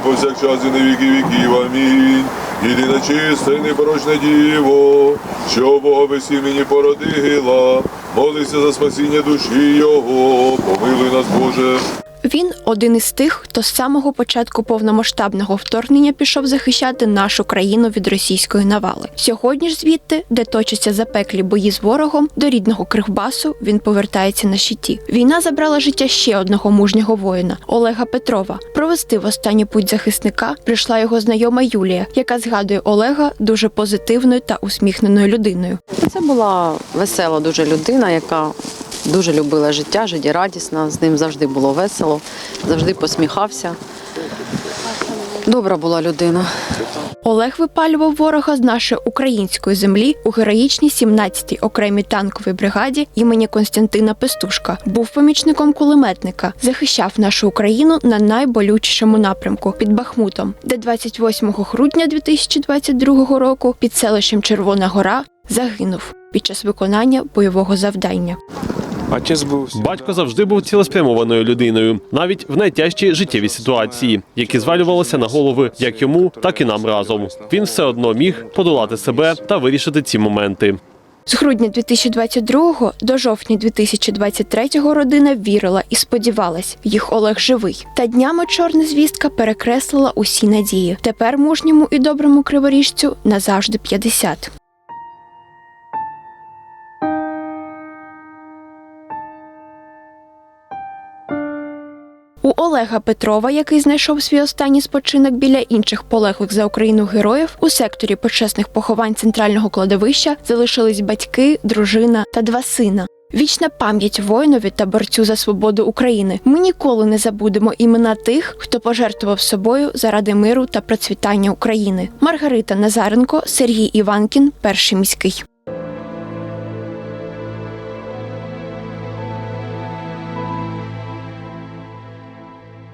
повсякчас і на віки віків. Амінь. Єдине чисте, і непорочне діво, що Бога без імені породила, молися за спасіння душі Його, помилуй нас, Боже. Він один із тих, хто з самого початку повномасштабного вторгнення пішов захищати нашу країну від російської навали. Сьогодні ж звідти, де точаться запеклі бої з ворогом, до рідного Кривбасу він повертається на щиті. Війна забрала життя ще одного мужнього воїна Олега Петрова. Провести в останній путь захисника прийшла його знайома Юлія, яка згадує Олега дуже позитивною та усміхненою людиною. Це була весела дуже людина, яка дуже любила життя, життєрадісна. З ним завжди було весело, завжди посміхався. Добра була людина. Олег випалював ворога з нашої української землі у героїчній 17-й окремій танковій бригаді імені Константина Пестушка. Був помічником кулеметника, захищав нашу Україну на найболючішому напрямку під Бахмутом, де 28 грудня 2022 року під селищем Червона Гора загинув під час виконання бойового завдання. Отець був Батько завжди був цілеспрямованою людиною, навіть в найтяжчі життєві ситуації, які звалювалися на голови як йому, так і нам разом. Він все одно міг подолати себе та вирішити ці моменти. З грудня 2022 до жовтня 2023 родина вірила і сподівалась, їх Олег живий. Та днями чорна звістка перекреслила усі надії. Тепер мужньому і доброму криворіжцю назавжди 50. Олега Петрова, який знайшов свій останній спочинок біля інших полеглих за Україну героїв, у секторі почесних поховань центрального кладовища залишились батьки, дружина та два сина. Вічна пам'ять воїнові та борцю за свободу України. Ми ніколи не забудемо імена тих, хто пожертвував собою заради миру та процвітання України. Маргарита Назаренко, Сергій Іванкін, перший міський.